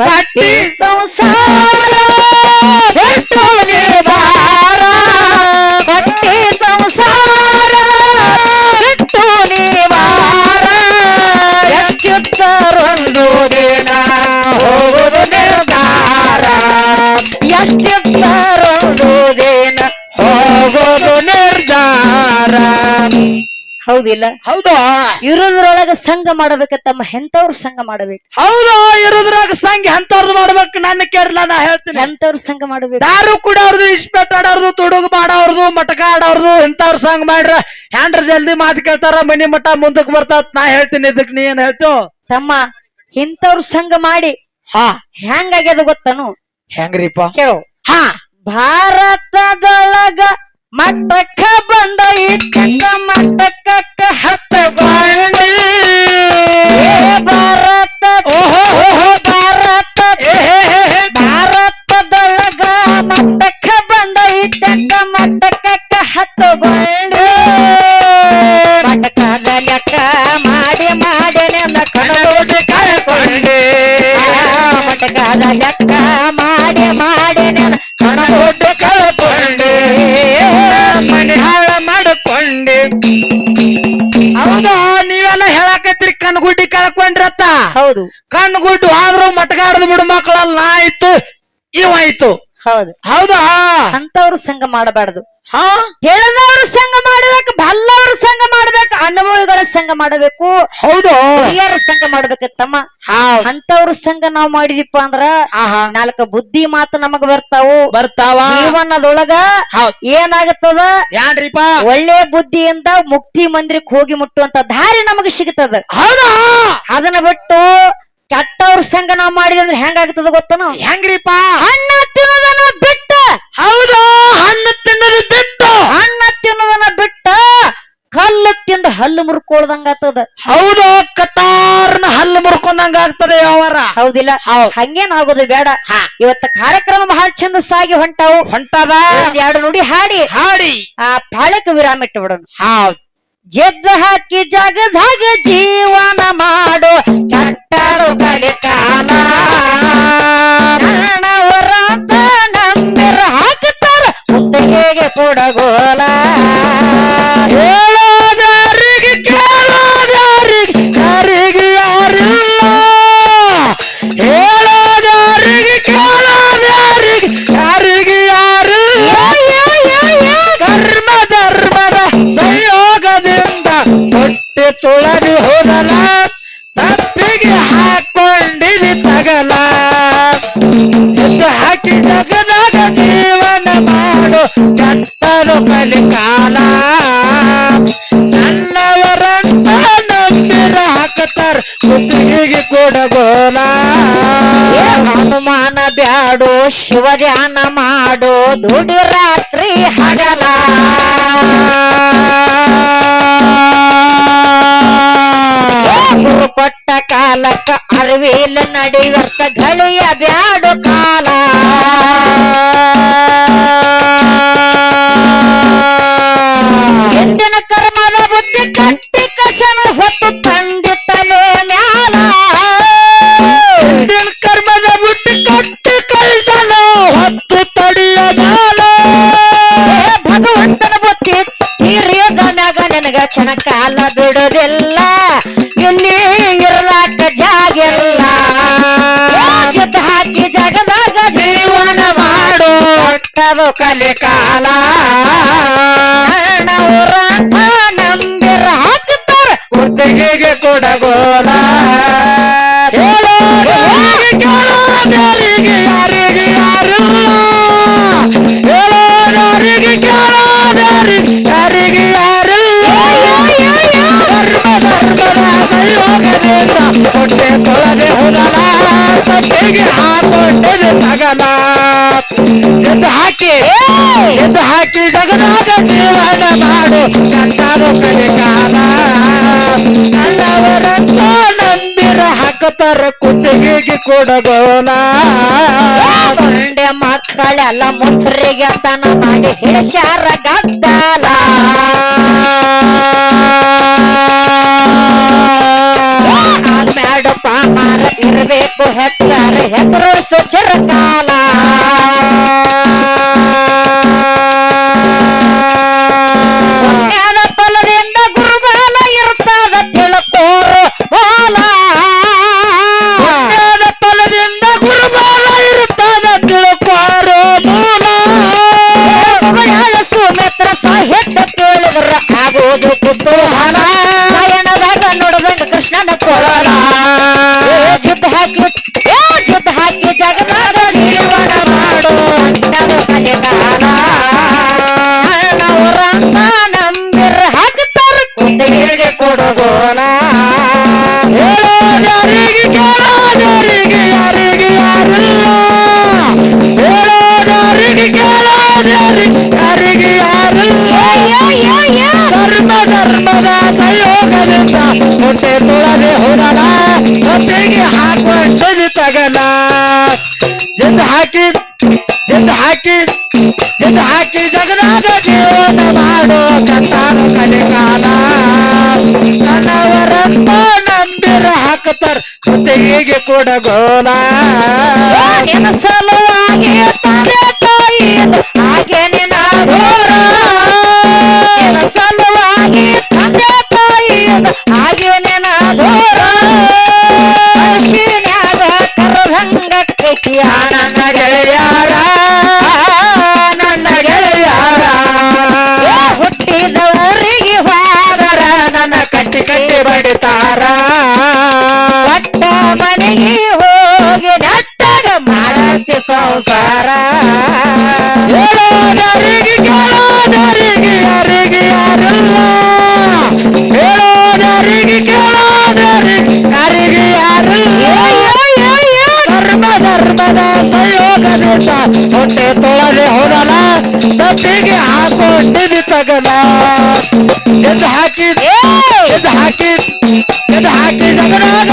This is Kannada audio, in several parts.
ಕಟ್ಟಿ ಸಂಸಾರ ಬಿಟ್ಟು ಹೌದಿಲ್ಲ? ಹೌದಾ? ಇರೋದ್ರೊಳಗ ಸಂಘ ಮಾಡಬೇಕ ತಮ್ಮ ಎಂತವ್ರ ಸಂಘ ಮಾಡಬೇಕು. ಹೌದಾ? ಇರೋದ್ರಾಗ ಸಂಘ ಅಂತವ್ರದ್ದು ಮಾಡ್ಬೇಕು ನನ್ನ ಕೇರಳ ನಾ ಹೇಳ್ತೀನಿ. ಎಂತವ್ರ ಸಂಘ ಮಾಡಬೇಕು. ದಾರು ಕುಡೋರ್ದು ಇಸ್ಪೆಟ್ ಆಡೋರ್ದು ತುಡುಗು ಮಾಡೋರ್ದು ಮಟಕ ಆಡೋರ್ದು ಇಂಥವ್ರ ಸಂಘ ಮಾಡ್ರ ಹ್ಯಾಂಡ್ರ ಜಲ್ದಿ ಮಾತು ಕೇಳ್ತಾರ ಮನಿ ಮಠ ಮುಂದಕ್ ಬರ್ತಾವ ನಾ ಹೇಳ್ತೀನಿ ಇದಕ್ ನೀ ಏನ್ ಹೇಳ್ತು ತಮ್ಮ ಇಂಥವ್ರ ಸಂಘ ಮಾಡಿ ಹಾ. ಹೆಂಗಾಗ್ಯದ ಗೊತ್ತನು? ಹೆಂಗ್ರಿಪ್ಪ? ಕೇಳು. ಹಾ. ಭಾರತದೊಳಗ ಮಟ್ಟಕ್ಕ ಬಂದ ಇಟ್ಟಕ್ಕ ಮಟ್ಟಕ್ಕ ಹತ್ತ ಬಾಳಿ ಭಾರತ ಓಹೋ ಭಾರತ. ಭಾರತದೊಳಗ ಮಟ್ಟಕ್ಕ ಬಂದ ಇಟ್ಟಕ್ಕ ಮಟ್ಟಕ್ಕ ಹತ್ತ ಬಂಡಿ ಹೌದು. ಕಣ್ಗುಡ್ಡು ಆದ್ರೂ ಮಟಗಾಡದ್ ಬಿಡು ಮಕ್ಕಳಲ್ಲ ನಾ ಆಯ್ತು ಇವ ಆಯ್ತು ಹೌದು. ಹೌದಾ? ಅಂತವ್ರು ಸಂಘ ಮಾಡಬಾರದು. ಹಾ? ಹೇಳದವ್ರು ಸಂಘ ಮಾಡಬೇಕು ಬಲ್ಲವ್ರ ಸಂಘ ಅನುಭವಿಗಳ ಸಂಘ ಮಾಡಬೇಕು. ಹೌದು. ಹಿರಿಯರ ಸಂಘ ಮಾಡ್ಬೇಕು ತಮ್ಮ. ಅಂತವ್ರ ಸಂಘ ನಾವು ಮಾಡಿದಿಪ್ಪ ಅಂದ್ರ ಆಹಾ. ನಾಲ್ಕ ಬುದ್ಧಿ ಮಾತು ನಮಗ್ ಬರ್ತಾವು. ಬರ್ತಾವ. ಜೀವನದೊಳಗ ಏನಾಗತ್ತದ? ಯಾನ್ರಿಪ್ಪ ಒಳ್ಳೆ ಬುದ್ಧಿಯಿಂದ ಮುಕ್ತಿ ಮಂದಿರಕ್ಕೆ ಹೋಗಿ ಮುಟ್ಟುವಂತ ದಾರಿ ನಮಗ್ ಸಿಗುತ್ತದ. ಹೌದಾ? ಅದನ್ನ ಬಿಟ್ಟು ಕೆಟ್ಟವ್ರ ಸಂಘ ನಾವು ಮಾಡಿದ್ರೆ ಅಂದ್ರೆ ಹೆಂಗಾಗ್ತದ ಗೊತ್ತನು ಹೆಂಗ್ರಿಪ್ಪ ಹಣ್ಣ ತಿನ್ನೋದನ್ನ ಬಿಟ್ಟ ಹೌದು. ಹಣ್ಣು ತಿನ್ನೋದು ಬಿಟ್ಟು ಹಣ್ಣ ತಿನ್ನೋದನ್ನ ಬಿಟ್ಟ ಕಲ್ಲು ತಿಂದ ಹಲ್ಲು ಮುರ್ಕೊಳ್ದಂಗ ಆಗ್ತದ. ಹೌದು? ಕತಾರ್ನ ಹಲ್ಲು ಮುರ್ಕೊಂಡಂಗ ಆಗ್ತದೆ ಯಾವಾರ ಹೌದಿಲ್ಲ? ಹಂಗೇನ್ ಆಗೋದು ಬೇಡ. ಹಾ. ಇವತ್ತ ಕಾರ್ಯಕ್ರಮ ಬಹಳ ಚಂದ ಸಾಗಿ ಹೊಂಟಾವು. ಹೊಂಟದ? ಎರಡು ನುಡಿ ಹಾಡಿ. ಹಾಡಿ. ಆ ಪಾಳಕ ವಿರಾಮ ಇಟ್ಟು ಬಿಡೋಣ ಹೌದು. ಜಗ್ಗ ಹಾಕಿ ಜಗದಾಗ ಜೀವನ ಮಾಡೋ. ಕೆಟ್ಟರು ಕಾಲ. ನಂಬಿರ ಹಾಕುತ್ತಾರ ಹೇಗೆ ಕೊಡಗೋಲ ಬ್ಯಾಡೋ ಶಿವ ಧ್ಯಾನ ಮಾಡೋ ದುಡಿ ರಾತ್ರಿ ಹಗಲ. ಕೊಟ್ಟ ಕಾಲಕ್ಕ ಅರಿವಿಲ್ಲ ನಡೆಯುವ ಗಳಿಯ ಬ್ಯಾಡು ಕಾಲ. ನನಗ ಕ್ಷಣಕಾಲ ಬಿಡೋದಿಲ್ಲ ಇಲ್ಲಿ ಇರ್ಲಾಕ ಜಾಗಿಲ್ಲ. ಜೊತೆ ಹಾಕಿ ಜಗದಾಗ ಜೀವನ ಮಾಡೋ ಕೊಟ್ಟದು ಕಲಿಕಾಲ ನವರಂತ ನಂಬಿರ ಹಾಕುತ್ತಾರೆ ಕುತ್ತಿಗೆಗೆ ಎದ್ದು ಹಾಕಿ ಎದ್ದು ಹಾಕಿ ಜಗದಾಗ ಜೀವನ ಮಾಡು. ಕಟ್ಟಾರು ಕಲಿಕಾಲ ನನ್ನವರನ್ನ ನಂಬಿರ ಹಾಕತಾರ ಕುತ್ತಿಗೆಗೆ ಕೊಡಗೋಲ ಕೊಂಡೆ ಮಕ್ಕಳೆಲ್ಲ ಮುಸ್ರಿಗೆ ತನ ಮಾಡಿ ಹಿಡ್ಸ್ಯಾರ ಗದ್ದಲ. ಮ್ಯಾಡಪ್ಪ ಮಾರ ಇರಬೇಕು ಹೆಕ್ತಾರ ಹೆಸರು ಸುಚಿರಕಾಲ ಪುಣ್ಯದ ಹಾಕಿ ಜಂದು ಹಾಕಿ ಜಗನಾಥ ಜೀವನ ಮಾಡೋ ಕತ್ತಾನು ಕಲಿಕಾಲ. ನನ್ನವರಪ್ಪ ನಂಬಿರ ಹಾಕತಾರ ಹೊಟ್ಟೆಗೆ ಕೊಡಗೋಲ ಸಲುವಾಗಿ ಹಾಗೆ ನಿನ್ನ ಸಲುವಾಗಿ ತಂದೆ ತಾಯಿ ಹಾಗೆ ನಿನ್ನ ನನ್ನ ಕಟ್ಟಿ ಕಟ್ಟಿ ಬಡಿತಾರ ಒಟ್ಟ ಮನೆಗೆ ಹೋಗಿ ನಟ್ಟಗ ಮಾಡಂತೆ ಸಂಸಾರ ಹೇಳೋದರಿಗೆ ಕೇಳೋದರಿಗೆ ಯಾರಿಗೆ ಯಾರಿಲ್ಲ ಹೇಳೋದರಿಗೆ ಕೇಳೋದರಿಗೆ ಯಾರಿಗೆ ಯಾರಿಲ್ಲ ಧರ್ಮ ಧರ್ಮದ ಸಂಯೋಗದಿಂದ ಹೊಟ್ಟೆ ತೊಳದೆ ಹೋದಲ ತಪ್ಪಿಗೆ ಹಾಕೊಂಡಿದ್ದು ತಗಲ ಎದ್ದು ಹಾಕಿ. ಎದ್ದು ಹಾಕಿ. ಎದ್ದು ಹಾಕಿ. ಜಗನಾಗ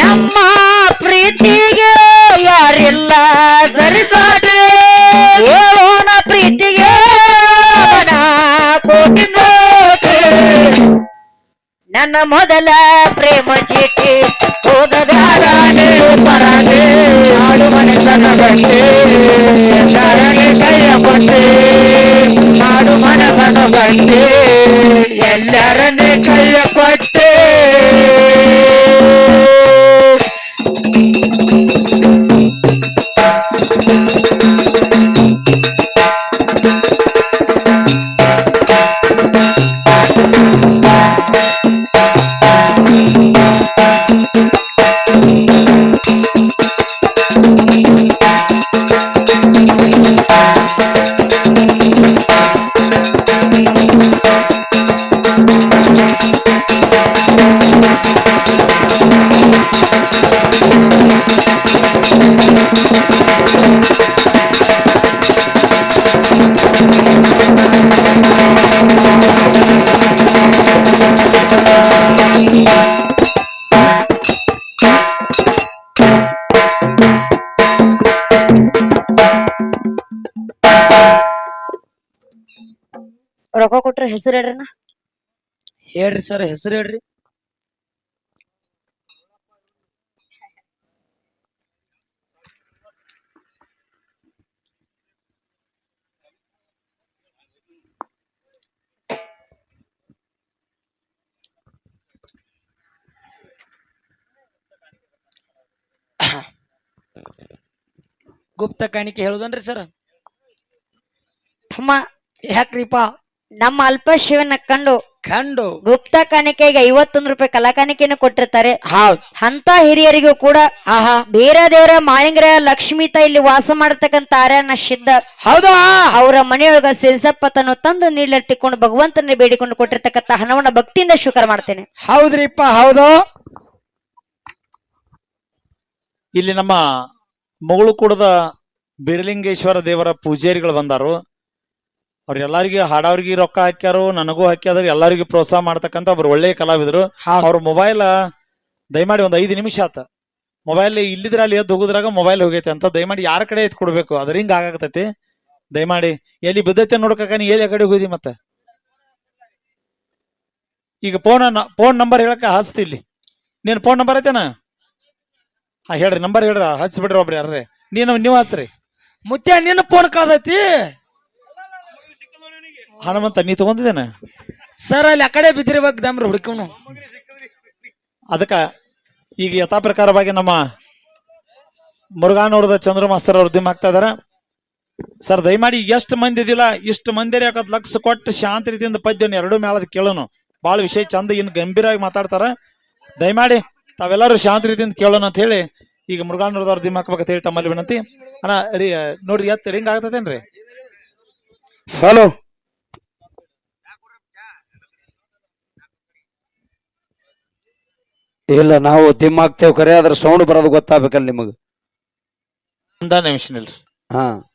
ನಮ್ಮ ಪ್ರೀತಿಗೆ ಯಾರಿಲ್ಲ ಸರಿಸಾಟಿ ಹೇಳೋಣ ಪ್ರೀತಿಗೆ ಅವನ ಕೋಟಿ ಕೋಟಿ. ನನ್ನ ಮೊದಲ ಪ್ರೇಮ ಚೀಟಿ ರೊಕ್ಕ ಕೊಟ್ರ ಹೆಸರು ಹೇಳ್ರಿನ ಹೇಳ್ರಿ ಸರ್ ಹೆಸರು ಹೇಳ್ರಿ ಗುಪ್ತ ಕಾಣಿಕೆ ಹೇಳುದನ್ರಿ ಸರ್ ತಮ್ಮ ಯಾಕ್ರಿಪ್ಪ? ನಮ್ಮ ಅಲ್ಪ ಶಿವನ ಕಂಡು ಕಂಡು ಗುಪ್ತ ಕಾಣಿಕೆಗೆ ಐವತ್ತೊಂದು ರೂಪಾಯಿ ಕಲಾ ಕಾಣಿಕೆಯನ್ನು ಕೊಟ್ಟಿರ್ತಾರೆ. ಹೌದು. ಅಂತ ಹಿರಿಯರಿಗೂ ಕೂಡ ಆಹಾ. ಬೇರೆ ದೇವರ ಮಾಳಿಂಗರ ಲಕ್ಷ್ಮೀತ ಇಲ್ಲಿ ವಾಸ ಮಾಡತಕ್ಕಂತ ಆರ್ಯನ ಸಿದ್ಧ. ಹೌದಾ? ಅವರ ಮನೆಯೊಳಗ ಸಿರಿಸಪ್ಪತನ್ನು ತಂದು ನೀಡಿಕೊಂಡು ಭಗವಂತನ ಬೇಡಿಕೊಂಡು ಕೊಟ್ಟಿರ್ತಕ್ಕಂತ ಹಣವನ್ನ ಭಕ್ತಿಯಿಂದ ಸ್ವೀಕಾರ ಮಾಡ್ತೇನೆ. ಹೌದ್ರಿಪ್ಪ ಹೌದು. ಇಲ್ಲಿ ನಮ್ಮ ಮಗಳು ಕೂಡದ ಬಿರ್ಲಿಂಗೇಶ್ವರ ದೇವರ ಪೂಜಾರಿಗಳು ಬಂದಾರು. ಅವ್ರೆಲ್ಲರಿಗೂ ಹಾಡವ್ರಿಗೆ ರೊಕ್ಕ ಹಾಕ್ಯಾರು ನನಗೂ ಹಾಕ್ಯಾದ್ರು ಎಲ್ಲರಿಗೂ ಪ್ರೋತ್ಸಾಹ ಮಾಡ್ತಕ್ಕಂತ ಒಬ್ರು ಒಳ್ಳೆಯ ಕಲಾವಿದರು. ಅವ್ರ ಮೊಬೈಲ್ ದಯಮಾಡಿ ಒಂದು ಐದು ನಿಮಿಷ ಆತ. ಮೊಬೈಲ್ ಇಲ್ಲಿದ್ರೆ ಅಲ್ಲಿ ಎದ್ದು ಹೋಗುದ್ರಾಗ ಮೊಬೈಲ್ ಹೋಗೈತೆ ಅಂತ ದಯಮಾಡಿ ಯಾರ ಕಡೆ ಎತ್ ಕೊಡ್ಬೇಕು? ಅದ್ರ ಹಿಂಗ ಆಗಾಕತೈತಿ ದಯಮಾಡಿ ಎಲ್ಲಿ ಬಿದ್ದೈತೆ ನೋಡ್ಕಕ ನೀ ಎಲ್ಲಿ ಕಡೆ ಹೋಗಿದಿ ಮತ್ತೆ? ಈಗ ಫೋನ್ ಫೋನ್ ನಂಬರ್ ಹೇಳಕ ಹಚ್ತಿ ಇಲ್ಲಿ. ನೀನ್ ಫೋನ್ ನಂಬರ್ ಐತೇನ? ಹಾ ಹೇಳ್ರಿ ನಂಬರ್ ಹೇಳ್ರ ಹಚ್ಬಿಡ್ರಿ ಒಬ್ರಿ ಯಾರ್ರಿ. ನೀನು ನೀವು ಹಚ್ರಿ. ಮುತ್ಯ ನಿನ್ನ ಫೋನ್ ಕಳ್ದೈತಿ ಹನುಮಂತ ನೀ ತಗೊಂಡಿದ್ದೇನೆ? ಸರ್ ಅಲ್ಲಿ ಆ ಕಡೆ ಬಿದ್ದಿರ್ಬೇಕು ದಮ್ರ ಹುಡುಕವನು. ಅದಕ್ಕೆ ಈಗ ಯಥಾ ಪ್ರಕಾರವಾಗಿ ನಮ್ಮ ಮುರುಘಾನೂರದ ಚಂದ್ರ ಮಾಸ್ತರ್ ಅವ್ರು ದಿಮ್ ಆಗ್ತಾ ಇದಾರೆ. ಸರ್ ದಯಮಾಡಿ ಎಷ್ಟು ಮಂದಿ ಇದಿಲ್ಲ ಇಷ್ಟು ಮಂದಿ ಯಾಕತ್ ಲಕ್ಷ ಕೊಟ್ಟು ಶಾಂತ ರೀತಿಯಿಂದ ಪದ್ಯನ ಎರಡು ಮೇಳದ ಕೇಳೋನು. ಭಾಳ ವಿಷಯ ಚಂದ ಇನ್ನು ಗಂಭೀರವಾಗಿ ಮಾತಾಡ್ತಾರೆ. ದಯಮಾಡಿ ತಾವೆಲ್ಲರೂ ಶಾಂತ ರೀತಿಯಿಂದ ಕೇಳೋಣ ಅಂತ ಹೇಳಿ ಈಗ ಮುರುಘಾನೂರದವ್ರ ದಿಮ್ ಹಾಕ್ಬೇಕಂತ ಹೇಳಿ ತಮ್ಮಲ್ಲಿ ವಿನಂತಿ. ಅಣ್ಣ ರೀ ನೋಡ್ರಿ ಎತ್ತ ರಿಂಗ್ ಆಗ್ತದೇನ್ರಿ? ಹಲೋ ಇಲ್ಲ ನಾವು ತಿಮ್ಮ ಹಾಕ್ತೇವ್ ಖರೆ ಅದ್ರ ಸೌಂಡ್ ಬರೋದು ಗೊತ್ತಾಗ್ಬೇಕಲ್ಲ ನಿಮಗ. ಒಂದ ನಿಮಿಷ ನಿಲ್ರಿ. ಹಾ.